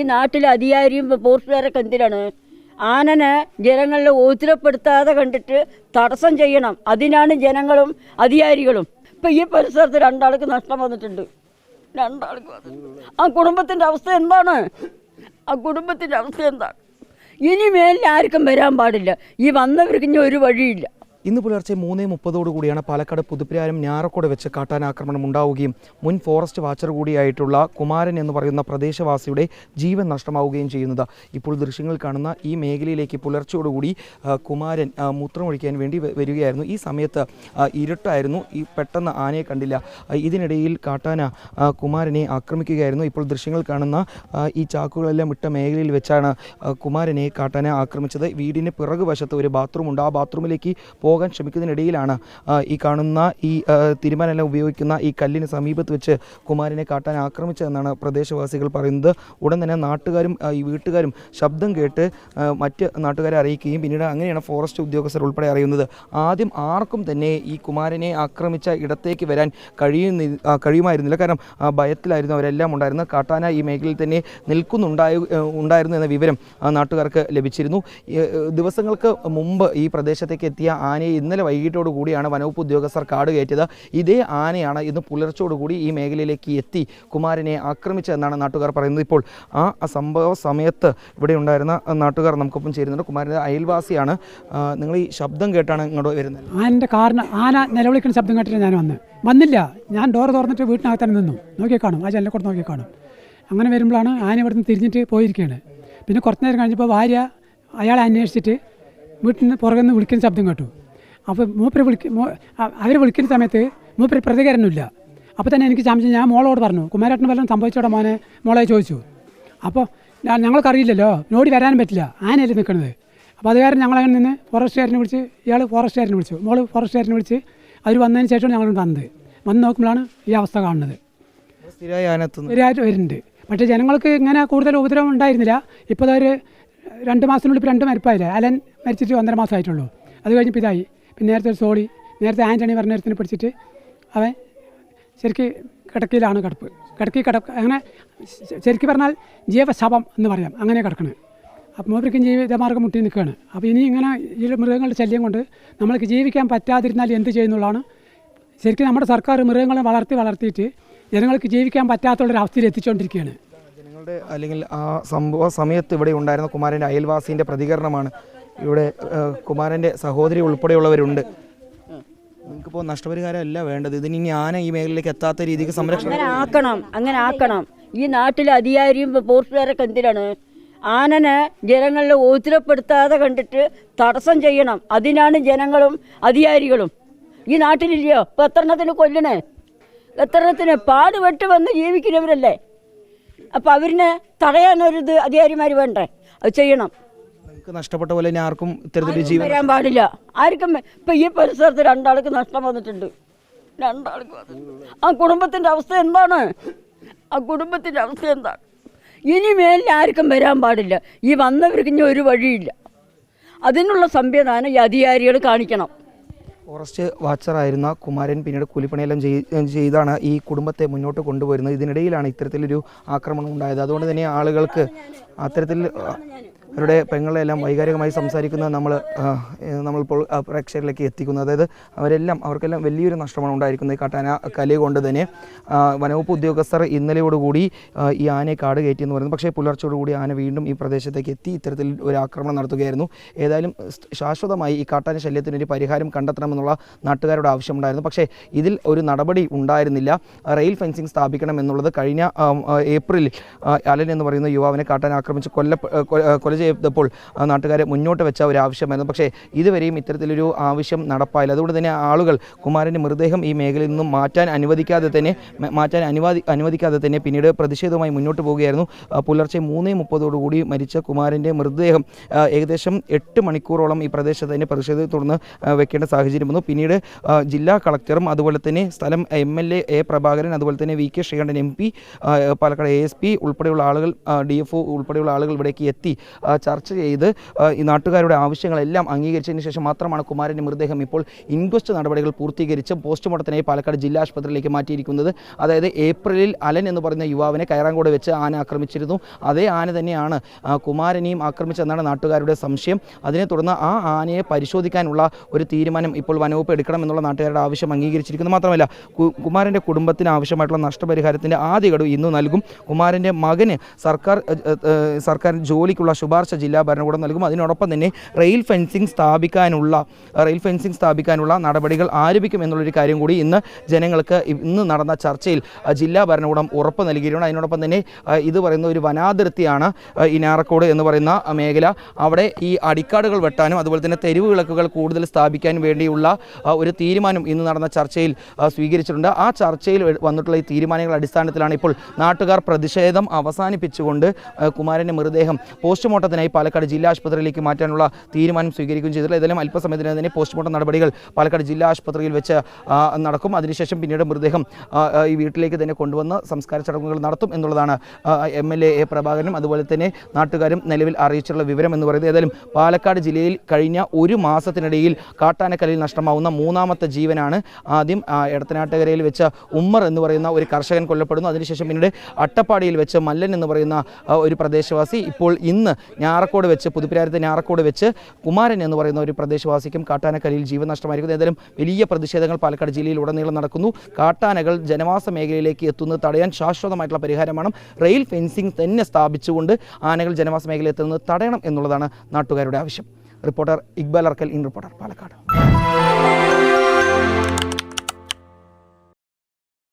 ഈ നാട്ടിലെ അധികാരിയും പോസ്റ്റുകാരൊക്കെ എന്തിനാണ്? ആനനെ ജനങ്ങളെ ഓത്തിരപ്പെടുത്താതെ കണ്ടിട്ട് തടസ്സം ചെയ്യണം. അതിനാണ് ജനങ്ങളും അധികാരികളും. ഇപ്പം ഈ പരിസരത്ത് രണ്ടാൾക്ക് നഷ്ടം വന്നിട്ടുണ്ട്. രണ്ടാൾക്ക് ആ കുടുംബത്തിന്റെ അവസ്ഥ എന്താണ്? ആ കുടുംബത്തിന്റെ അവസ്ഥ എന്താണ്? ഇനി മേലിൽ ആർക്കും വരാൻ പാടില്ല. ഈ വന്നവർക്ക് ഇനി ഒരു വഴിയില്ല. ഇന്ന് പുലർച്ചെ മൂന്നേ മുപ്പതോടു കൂടിയാണ് പാലക്കാട് പുതുപ്പരാരം ഞാറക്കോട് വെച്ച് കാട്ടാനാക്രമണം ഉണ്ടാവുകയും മുൻ ഫോറസ്റ്റ് വാച്ചർ കൂടിയായിട്ടുള്ള കുമാരൻ എന്ന് പറയുന്ന പ്രദേശവാസിയുടെ ജീവൻ നഷ്ടമാവുകയും ചെയ്യുന്നത്. ഇപ്പോൾ ദൃശ്യങ്ങൾ കാണുന്ന ഈ മേഖലയിലേക്ക് പുലർച്ചയോടുകൂടി കുമാരൻ മൂത്രമൊഴിക്കാൻ വേണ്ടി വരികയായിരുന്നു. ഈ സമയത്ത് ഇരുട്ടായിരുന്നു. ഈ പെട്ടെന്ന് ആനയെ കണ്ടില്ല. ഇതിനിടയിൽ കാട്ടാന കുമാരനെ ആക്രമിക്കുകയായിരുന്നു. ഇപ്പോൾ ദൃശ്യങ്ങൾ കാണുന്ന ഈ ചാക്കുകളെല്ലാം ഇട്ട മേഖലയിൽ വെച്ചാണ് കുമാരനെ കാട്ടാന ആക്രമിച്ചത്. വീടിന് പിറകുവശത്ത് ഒരു ബാത്റൂം ഉണ്ട് ആ ബാത്റൂമിലേക്ക് പോകാൻ ശ്രമിക്കുന്നതിനിടയിലാണ് ഈ കാണുന്ന ഈ തിരുമാനെല്ലാം ഉപയോഗിക്കുന്ന ഈ കല്ലിന് സമീപത്ത് വെച്ച് കുമാരനെ കാട്ടാൻ ആക്രമിച്ചതെന്നാണ് പ്രദേശവാസികൾ പറയുന്നത്. ഉടൻ തന്നെ നാട്ടുകാരും ഈ വീട്ടുകാരും ശബ്ദം കേട്ട് മറ്റ് നാട്ടുകാരെ അറിയിക്കുകയും പിന്നീട് അങ്ങനെയാണ് ഫോറസ്റ്റ് ഉദ്യോഗസ്ഥർ ഉൾപ്പെടെ അറിയുന്നത്. ആദ്യം ആർക്കും തന്നെ ഈ കുമാരനെ ആക്രമിച്ച ഇടത്തേക്ക് വരാൻ കഴിയുന്ന കഴിയുമായിരുന്നില്ല. കാരണം ഭയത്തിലായിരുന്നു അവരെല്ലാം ഉണ്ടായിരുന്നത്. കാട്ടാന ഈ മേഖലയിൽ തന്നെ നിൽക്കുന്നുണ്ടായ ഉണ്ടായിരുന്നു എന്ന വിവരം നാട്ടുകാർക്ക് ലഭിച്ചിരുന്നു. ദിവസങ്ങൾക്ക് മുമ്പ് ഈ പ്രദേശത്തേക്ക് എത്തിയ ആനയെ ഇന്നലെ വൈകിട്ടോടു കൂടിയാണ് വനവകുപ്പ് ഉദ്യോഗസ്ഥർ കാട് കയറ്റിയത്. ഇതേ ആനയാണ് ഇന്ന് പുലർച്ചോടുകൂടി ഈ മേഖലയിലേക്ക് എത്തി കുമാരനെ ആക്രമിച്ചതെന്നാണ് നാട്ടുകാർ പറയുന്നത്. ഇപ്പോൾ ആ സംഭവ സമയത്ത് ഇവിടെ ഉണ്ടായിരുന്ന നാട്ടുകാർ നമുക്കൊപ്പം ചേരുന്നുണ്ട്. കുമാരന്റെ അയൽവാസിയാണ്. നിങ്ങൾ ഈ ശബ്ദം കേട്ടാണ് ഇങ്ങോട്ട് വരുന്നത്. ആനന്റെ കാരണം ആന നിലവിളിക്കുന്ന ശബ്ദം കേട്ടിട്ട് ഞാൻ വന്ന്. വന്നില്ല. ഞാൻ ഡോർ തുറന്നിട്ട് വീട്ടിനകത്ത് തന്നെ നിന്നു. നോക്കി കാണും. ആ ജനലെ കൂടെ നോക്കി കാണും. അങ്ങനെ വരുമ്പോഴാണ് ആന ഇവിടുന്ന് തിരിഞ്ഞിട്ട് പോയിരിക്കുകയാണ് പിന്നെ കുറച്ച് നേരം കഴിഞ്ഞപ്പോൾ ഭാര്യ അയാളെ അന്വേഷിച്ചിട്ട് വീട്ടിൽ നിന്ന് പുറകെ നിന്ന് വിളിക്കുന്ന ശബ്ദം കേട്ടു. അപ്പോൾ മൂപ്പരെ വിളിക്ക അവർ വിളിക്കുന്ന സമയത്ത് മൂപ്പര് പ്രതികരണമില്ല. അപ്പോൾ തന്നെ എനിക്ക് സംശയം ഞാൻ മോളോട് പറഞ്ഞു കുമാരേട്ടന് വല്ലതും സംഭവിച്ചോടെ മോനെ? മോളെ ചോദിച്ചു. അപ്പോൾ ഞങ്ങൾക്കറിയില്ലല്ലോ നോടി വരാനും പറ്റില്ല ആനയല്ലേ നിൽക്കുന്നത് അപ്പോൾ അത് കാരണം ഞങ്ങളങ്ങനെ നിന്ന് ഫോറസ്റ്റുകാരനെ വിളിച്ച് ഇയാൾ ഫോറസ്റ്റുകാരനെ വിളിച്ചു. മോൾ ഫോറസ്റ്റുകാരനെ വിളിച്ച് അവർ വന്നതിന് ശേഷമാണ് ഞങ്ങൾ വന്നത്. വന്ന് നോക്കുമ്പോഴാണ് ഈ അവസ്ഥ കാണുന്നത്. സ്ഥിരമായി ആനത്തുന്നു ശരിയായിട്ട് വരുന്നുണ്ട്. പക്ഷേ ജനങ്ങൾക്ക് ഇങ്ങനെ കൂടുതൽ ഉപദ്രവം ഉണ്ടായിരുന്നില്ല. ഇപ്പോൾ ഒരു രണ്ട് മാസത്തിനുള്ളിൽ ഇപ്പോൾ രണ്ട് മരിപ്പായില്ലേ? അലൻ മരിച്ചിട്ട് ഒന്നര മാസമായിട്ടുള്ളൂ. അത് കഴിഞ്ഞപ്പോൾ ഇതായി. പിന്നെ നേരത്തെ ഒരു സോളി നേരത്തെ ആന്റണി പറഞ്ഞ ഒരുത്തിനെ പിടിച്ചിട്ട് അവൻ ശരിക്ക് കിടക്കയിലാണ് കിടപ്പ്. കിടക്കി കിടപ്പ് അങ്ങനെ ശരിക്കും പറഞ്ഞാൽ ജീവശപം എന്ന് പറയാം. അങ്ങനെ കിടക്കണത് അപ്പോൾ മൂപ്പർക്കും ജീവിതമാർഗം മുട്ടി നിൽക്കുകയാണ്. അപ്പോൾ ഇനി ഇങ്ങനെ ഈ മൃഗങ്ങളുടെ ശല്യം കൊണ്ട് നമ്മൾക്ക് ജീവിക്കാൻ പറ്റാതിരുന്നാൽ എന്ത് ചെയ്യുന്നുള്ളതാണ് ശരിക്കും നമ്മുടെ സർക്കാർ മൃഗങ്ങളെ വളർത്തി വളർത്തിയിട്ട് ജനങ്ങൾക്ക് ജീവിക്കാൻ പറ്റാത്തുള്ളൊരു അവസ്ഥയിൽ എത്തിച്ചുകൊണ്ടിരിക്കുകയാണ് ജനങ്ങളുടെ അല്ലെങ്കിൽ ആ സംഭവ സമയത്ത് ഇവിടെ ഉണ്ടായിരുന്ന കുമാരന്റെ അയൽവാസിന്റെ പ്രതികരണമാണ് ഇവിടെ കുമാരന്റെ സഹോദരി ഉൾപ്പെടെയുള്ളവരുണ്ട്. നിങ്ങൾക്കിപ്പോൾ നഷ്ടപരിഹാരം അല്ല വേണ്ടത്. ഇതിന് ഇനി ആന ഈ മേഖലയിലേക്ക് എത്താത്ത രീതിക്ക് സംരക്ഷണം ആക്കണം അങ്ങനെ ആക്കണം. ഈ നാട്ടിലെ അധികാരിയും പോസ്റ്റുകാരൊക്കെ എന്തിനാണ്? ആനനെ ജനങ്ങളിൽ ഓത്തിരപ്പെടുത്താതെ കണ്ടിട്ട് തടസ്സം ചെയ്യണം. അതിനാണ് ജനങ്ങളും അധികാരികളും. ഈ നാട്ടിലില്ലയോ? ഇപ്പം എത്രണത്തിന് കൊല്ലണേ? എത്രണത്തിന് പാടുപെട്ട് വന്ന് ജീവിക്കുന്നവരല്ലേ? അപ്പം അവരിനെ തടയാനൊരിത് അധികാരിമാർ വേണ്ടേ? അത് ചെയ്യണം. നഷ്ടപ്പെട്ട പോലെ ഇനി ആർക്കും ഇത്തരത്തിൽ ജീവൻ വരാൻ പാടില്ല. ആർക്കും ഇപ്പൊ ഈ പരിസരത്ത് രണ്ടാൾക്ക് നഷ്ടം വന്നിട്ടുണ്ട്. രണ്ടാൾക്ക് വന്നിട്ടുണ്ട്. ആ കുടുംബത്തിന്റെ അവസ്ഥ എന്താണ്? ആ കുടുംബത്തിന്റെ അവസ്ഥ എന്താണ്? ഇനി മേലിൽ ആർക്കും വരാൻ പാടില്ല. ഈ വന്നവർക്ക് ഇനി ഒരു വഴിയില്ല. അതിനുള്ള സംവിധാനം ഈ അധികാരികൾ കാണിക്കണം. ഫോറസ്റ്റ് വാച്ചറായിരുന്ന കുമാരൻ പിന്നീട് കൂലിപ്പണിയെല്ലാം ചെയ്- ചെയ്താണ് ഈ കുടുംബത്തെ മുന്നോട്ട് കൊണ്ടുവരുന്നത് ഇതിനിടയിലാണ് ഇത്തരത്തിലൊരു ആക്രമണം ഉണ്ടായത്. അതുകൊണ്ട് തന്നെ ആളുകൾക്ക് അത്തരത്തിൽ അവരുടെ പെങ്ങളെല്ലാം വൈകാരികമായി സംസാരിക്കുന്നത് നമ്മൾ നമ്മളിപ്പോൾ പ്രേക്ഷകരിലേക്ക് എത്തിക്കുന്നത് അതായത് അവരെല്ലാം അവർക്കെല്ലാം വലിയൊരു നഷ്ടമാണ് ഉണ്ടായിരിക്കുന്നത് ഈ കാട്ടാന കലി കൊണ്ട് തന്നെ. വനവകുപ്പ് ഉദ്യോഗസ്ഥർ ഇന്നലെയോടുകൂടി ഈ ആനയെ കാട് കയറ്റി എന്ന് പറയുന്നത് പക്ഷേ പുലർച്ചയോടുകൂടി ആന വീണ്ടും ഈ പ്രദേശത്തേക്ക് എത്തി. ഇത്തരത്തിൽ ഒരു ആക്രമണം നടത്തുകയായിരുന്നു. ഏതായാലും ശാശ്വതമായി ഈ കാട്ടാന ശല്യത്തിനൊരു പരിഹാരം കണ്ടെത്തണമെന്നുള്ള നാട്ടുകാരുടെ ആവശ്യമുണ്ടായിരുന്നു. പക്ഷേ ഇതിൽ ഒരു നടപടി ഉണ്ടായിരുന്നില്ല. റെയിൽ ഫെൻസിംഗ് സ്ഥാപിക്കണം എന്നുള്ളത് കഴിഞ്ഞ ഏപ്രിലിൽ അലൻ എന്ന് പറയുന്ന യുവാവിനെ കാട്ടാൻ ആക്രമിച്ച് കൊല്ല കൊല ചെയ്തപ്പോൾ നാട്ടുകാരെ മുന്നോട്ട് വെച്ച ഒരു ആവശ്യമായിരുന്നു. പക്ഷേ ഇതുവരെയും ഇത്തരത്തിലൊരു ആവശ്യം നടപ്പായില്ല. അതുകൊണ്ട് തന്നെ ആളുകൾ കുമാരന്റെ മൃതദേഹം ഈ മേഖലയിൽ നിന്നും മാറ്റാൻ അനുവദിക്കാതെ തന്നെ മാറ്റാൻ അനുവാദി അനുവദിക്കാതെ തന്നെ പിന്നീട് പ്രതിഷേധവുമായി മുന്നോട്ട് പോവുകയായിരുന്നു. പുലർച്ചെ മൂന്നേ മുപ്പതോടുകൂടി മരിച്ച കുമാരന്റെ മൃതദേഹം ഏകദേശം എട്ട് മണിക്കൂറോളം ഈ പ്രദേശത്ത് തന്നെ പ്രതിഷേധത്തെ തുടർന്ന് വെക്കേണ്ട സാഹചര്യം വന്നു. പിന്നീട് ജില്ലാ കളക്ടറും അതുപോലെ തന്നെ സ്ഥലം M L A A Prabhakaran അതുപോലെ തന്നെ V K Sreekandan M P Palakkad A S P ഉൾപ്പെടെയുള്ള ആളുകൾ ഡി എഫ് ഒ ഉൾപ്പെടെയുള്ള ആളുകൾ ഇവിടേക്ക് എത്തി ചർച്ച ചെയ്ത് ഈ നാട്ടുകാരുടെ ആവശ്യങ്ങളെല്ലാം അംഗീകരിച്ചതിന് ശേഷം മാത്രമാണ് കുമാരന്റെ മൃതദേഹം ഇപ്പോൾ ഇൻക്വസ്റ്റ് നടപടികൾ പൂർത്തീകരിച്ച് പോസ്റ്റ്മോർട്ടത്തിനായി പാലക്കാട് ജില്ലാ ആശുപത്രിയിലേക്ക് മാറ്റിയിരിക്കുന്നത്. അതായത് ഏപ്രിലിൽ അലൻ എന്ന് പറയുന്ന യുവാവിനെ കയറാങ്കോട് വെച്ച് ആന ആക്രമിച്ചിരുന്നു. അതേ ആന തന്നെയാണ് കുമാരനെയും ആക്രമിച്ചെന്നാണ് നാട്ടുകാരുടെ സംശയം. അതിനെ തുടർന്ന് ആ ആനയെ പരിശോധിക്കാനുള്ള ഒരു തീരുമാനം ഇപ്പോൾ വനവകുപ്പ് എടുക്കണമെന്നുള്ള നാട്ടുകാരുടെ ആവശ്യം അംഗീകരിച്ചിരിക്കുന്നു. മാത്രമല്ല കുമാരന്റെ കുടുംബത്തിന് ആവശ്യമായിട്ടുള്ള നഷ്ടപരിഹാരത്തിന്റെ ആദ്യ ഗഡു ഇന്ന് നൽകും. കുമാരന്റെ മകന് സർക്കാർ സർക്കാർ ജോലിക്കുള്ള ശുപാർശ ജില്ലാ ഭരണകൂടം നൽകും. അതിനോടൊപ്പം തന്നെ റെയിൽ ഫെൻസിംഗ് സ്ഥാപിക്കാനുള്ള റെയിൽ ഫെൻസിംഗ് സ്ഥാപിക്കാനുള്ള നടപടികൾ ആരംഭിക്കും എന്നുള്ളൊരു കാര്യം കൂടി ഇന്ന് ജനങ്ങൾക്ക് ഇന്ന് നടന്ന ചർച്ചയിൽ ജില്ലാ ഭരണകൂടം ഉറപ്പ് നൽകിയിട്ടുണ്ട് അതിനോടൊപ്പം തന്നെ ഇത് പറയുന്ന ഒരു വനാതിർത്തിയാണ് ഇനാറക്കോട് എന്ന് പറയുന്ന മേഖല. അവിടെ ഈ അടിക്കാടുകൾ വെട്ടാനും അതുപോലെ തന്നെ തെരുവ് വിളക്കുകൾ കൂടുതൽ സ്ഥാപിക്കാൻ വേണ്ടിയുള്ള ഒരു തീരുമാനം ഇന്ന് നടന്ന ചർച്ചയിൽ സ്വീകരിച്ചിട്ടുണ്ട്. ആ ചർച്ചയിൽ വന്നിട്ടുള്ള ഈ തീരുമാനങ്ങളുടെ അടിസ്ഥാനത്തിലാണ് ഇപ്പോൾ നാട്ടുകാർ പ്രതിഷേധം അവസാനിപ്പിച്ചുകൊണ്ട് കുമാരന്റെ മൃതദേഹം പോസ്റ്റ്മോർട്ടത്തിനായി പാലക്കാട് ജില്ലാ ആശുപത്രിയിലേക്ക് മാറ്റാനുള്ള തീരുമാനം സ്വീകരിക്കുകയും ചെയ്തിട്ടുള്ള ഏതായാലും അല്പസമയത്തിന് തന്നെ പോസ്റ്റ്മോർട്ടം നടപടികൾ പാലക്കാട് ജില്ലാ ആശുപത്രിയിൽ വെച്ച് നടക്കും. അതിനുശേഷം പിന്നീട് മൃതദേഹം ഈ വീട്ടിലേക്ക് തന്നെ കൊണ്ടുവന്ന് സംസ്കാര ചടങ്ങുകൾ നടത്തും എന്നുള്ളതാണ് എം എൽ എ പ്രഭാകരനും അതുപോലെ തന്നെ നാട്ടുകാരും നിലവിൽ അറിയിച്ചിട്ടുള്ള വിവരം എന്ന് പറയുന്നത്. ഏതായാലും പാലക്കാട് ജില്ലയിൽ കഴിഞ്ഞ ഒരു മാസത്തിനിടയിൽ കാട്ടാനക്കലിൽ നഷ്ടമാവുന്ന മൂന്നാമത്തെ ജീവനാണ് ആദ്യം എടത്തനാട്ടുകരയിൽ വെച്ച ഉമ്മർ എന്ന് പറയുന്ന ഒരു കർഷകൻ കൊല്ലപ്പെടുന്നു. അതിനുശേഷം പിന്നീട് അട്ടപ്പാടിയിൽ വെച്ച് മല്ലൻ എന്ന് പറയുന്ന ഒരു പ്രദേശവാസി ഇപ്പോൾ ഇന്ന് ഞാറക്കോട് വെച്ച് പുതുപ്പിരാരത്തെ ഞാറക്കോട് വെച്ച് കുമാരൻ എന്ന് പറയുന്ന ഒരു പ്രദേശവാസിക്കും കാട്ടാനക്കലിയിൽ ജീവൻ നഷ്ടമായിരിക്കുന്നു. ഏതായാലും വലിയ പ്രതിഷേധങ്ങൾ പാലക്കാട് ജില്ലയിൽ ഉടനീളം നടക്കുന്നു. കാട്ടാനകൾ ജനവാസ മേഖലയിലേക്ക് എത്തുന്നത് തടയാൻ ശാശ്വതമായിട്ടുള്ള പരിഹാരമാണ്. റെയിൽ ഫെൻസിംഗ് തന്നെ സ്ഥാപിച്ചുകൊണ്ട് ആനകൾ ജനവാസ മേഖലയിൽ എത്തുന്നത് തടയണം എന്നുള്ളതാണ് നാട്ടുകാരുടെ ആവശ്യം. Reporter Iqbal Arkkal in reporter Palakkad.